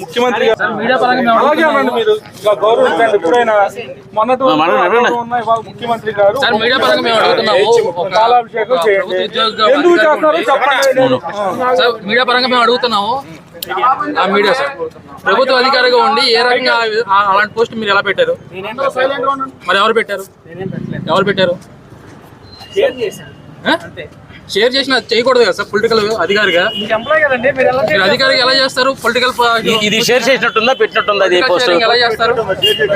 ముఖ్యమంత్రి మీరు గౌరవించండి ఎప్పుడైనా మొన్నటి గారు మీడియా పరంగా మేము అడుగుతున్నాము. కాలాభిషేకం చేయండి. ఎందుకు చెప్పండి ఆ. సార్ మీడియా పరంగా మేము అడుగుతున్నాము. ఆ మీడియా సార్. ప్రభుత్వ అధికారిగా ఉండి ఏ రకంగా అలాంటి పోస్ట్ మీరు ఎలా పెట్టారు? మరి ఎవరు పెట్టారు? ఎవరు పెట్టారు? షేర్ చేసిన చేయకూడదు కదా సార్ పొలిటికల్ అధికారిగా. ఎంప్లాయ్ కదండి మీరు ఎలా మీరు అధికారిగా ఎలా చేస్తారు? పొలిటికల్ ఇది షేర్ చేసినట్టుందా పెట్టినట్టుందా ఇది పోస్ట్ ఎలా చేస్తారు?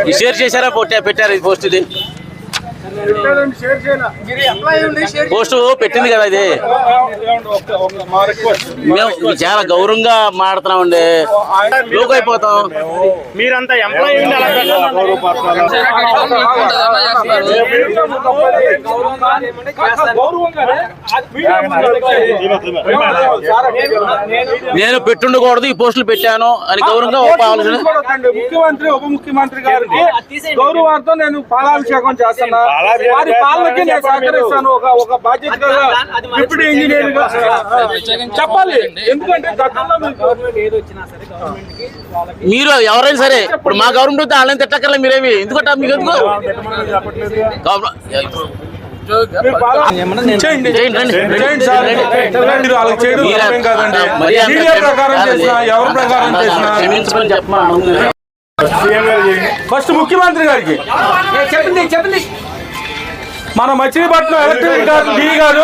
ఇది షేర్ చేశారా పెట్టా- పెట్టారు ఇది పోస్ట్ ఇది? పోస్ట్ పెట్టింది కదా ఇది. మేము చాలా గౌరవంగా మాడుతున్నామండి లోకి అయిపోతాం. మీరంతా ఎంప్లాయీ నేను పెట్టుండకూడదు ఈ పోస్టులు పెట్టాను అని గౌరవంగా. ముఖ్యమంత్రి ఉప ముఖ్యమంత్రి గారికి గౌరవార్థం నేను పాలాభిషేకం చేస్తున్నా. వారి పాలనకి నేను సహకరిస్తాను. ఒక ఒక బాధ్యత డిప్యూటీ ఇంజనీర్గా చెప్పాలి. ఎందుకంటే గతంలో మీకు గవర్నమెంట్ ఏది వచ్చినా సరే గవర్నమెంట్కి వాళ్ళకి మీరు ఎవరైనా సరే ఇప్పుడు మా గవర్నమెంట్ వాళ్ళని తిట్టక్కర్లే మీరేమి? ఎందుకంటే? మీకు ఎందుకు? ఫస్ట్ ముఖ్యమంత్రి గారికి. చెప్పండి చెప్పండి. మన మచిలీపట్నం ఎలక్ట్రిక్ గారు డి గారు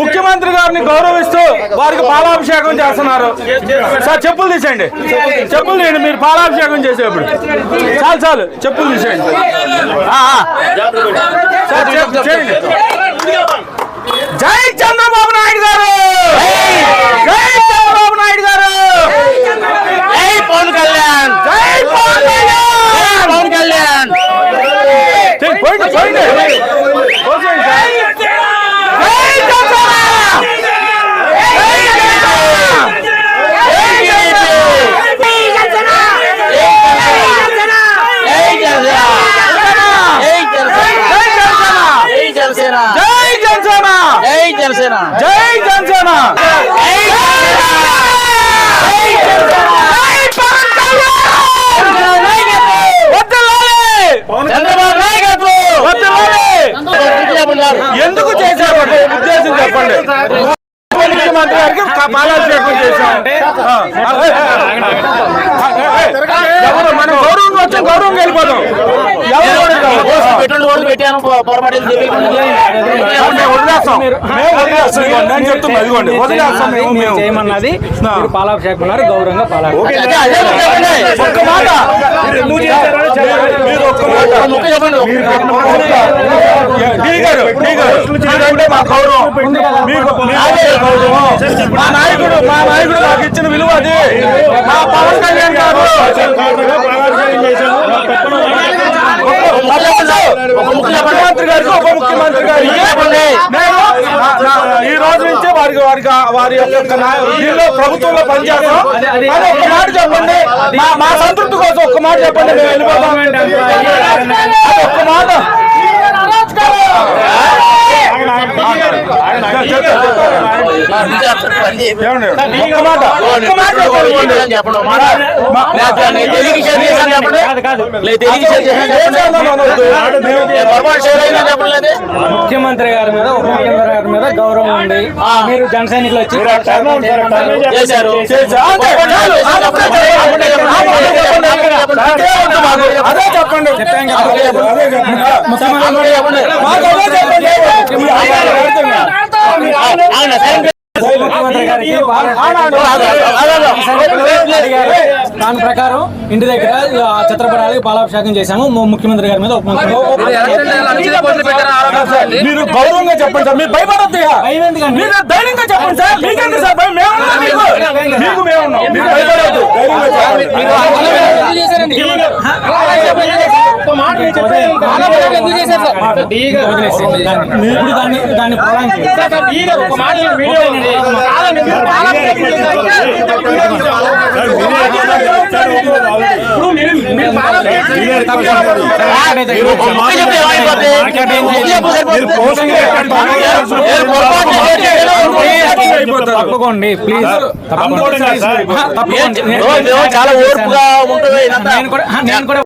ముఖ్యమంత్రి గారిని గౌరవిస్తూ వారికి పాలాభిషేకం చేస్తున్నారు. సార్ చెప్పులు తీసేయండి. చెప్పులు తీయండి మీరు పాలాభిషేకం చేసేప్పుడు చాలు చాలు చెప్పులు తీసేయండి. సార్ చేయండి. జై చంద్రబాబు నాయుడు గారు! జై చంద్రబాబు నాయుడు గారు జై పవన్ కళ్యాణ్ జై పవన్ కళ్యాణ్ పవన్ కళ్యాణ్ చేయండి, పోయింది పోయింది పోసేయండి సార్. జై జనసేన! జై జనసేన! జై జనసేన జై జనసేన జై జై జనసేన! జనసేన జై జనసేన! జై జనసేన జై జనసేన! జై జై పవన్ కళ్యాణ్! వద్దలాలి! చంద్రబాబు నాయకత్వం వద్దలాలి! చెప్పండి ఎందుకు చేశారు ఉద్దేశం చెప్పండి ముఖ్యమంత్రి గారికి పాలాభిషేకం చేశాం మనం గౌరవంగా వచ్చాం గౌరవంగా వెళ్ళిపోదాం ఎవరు కూడా కాదు. పెట్రోల్ వాళ్ళు పెట్టాను పొ- పొరపాటు తెలియకుండా. మేము వదిలేస్తాం మేము వదిలేస్తాం ఇదిగోండి, నేను చెప్తున్నా ఇదిగోండి వదిలేస్తాం మేము మేము చేయమన్నది పాలాభిషేకం గౌరవంగా చెప్పండి. ఒక్క మాట మీరు ఒక్క మాట మీరంటే మా గౌరవం. మీకు మీరంటే గౌరవం. మా నాయకుడు మా నాయకుడు నాకు ఇచ్చిన విలువ అది. మా పవన్ కళ్యాణ్ గారు. ఒక ముఖ్యమంత్రి గారికి ఉప ముఖ్యమంత్రి గారికి ఈ రోజు నుంచి వారికి వారికి వారి యొక్క దీనిలో ప్రభుత్వంలో పనిచేస్తాం. అది ఒక్క మాట చెప్పండి. మా సంతృప్తి కోసం. మాట చెప్పండి మేము వెళ్ళిపోతాం. ఒక్క మాట ఏమండి? ఒక్క మాట ఒక్క మాట చెప్పండి. చెప్పండి ఒక మాట. నేను తెలియక షేర్ చేశాను చెప్పండి లేదు తెలియక షేర్ చేశాను చెప్పండి నేను పొరపాటు షేర్ అయినా చెప్పలేదు ముఖ్యమంత్రి గారి మీద ఉప ముఖ్యమంత్రి గారి మీద గౌరవం ఉంది మీరు జన సైనికులు వచ్చి చేశారు చేశా. అంతే, చాలు. ముఖ్యమంత్రి గారికి. దాని ప్రకారం ఇంటి దగ్గర చిత్రపటాలకి పాలాభిషేకం చేశాము. ము- ముఖ్యమంత్రి గారి మీద మీరు గౌరవంగా చెప్పండి సార్. మీరు భయపడద్దు ధైర్యంగా చెప్పండి సార్. మీకెందుకు సార్ భయం? మేము ఉన్నాం మీకు. మీకు మేము ఉన్నాం మీరు భయపడద్దు ఇప్పుడు దాన్ని దాన్ని తప్పకోండి ప్లీజ్ తప్పకుండా చాలా ఓర్పుగా ఉంటుంది ఇదంతా. నేను కూడా నేను కూడా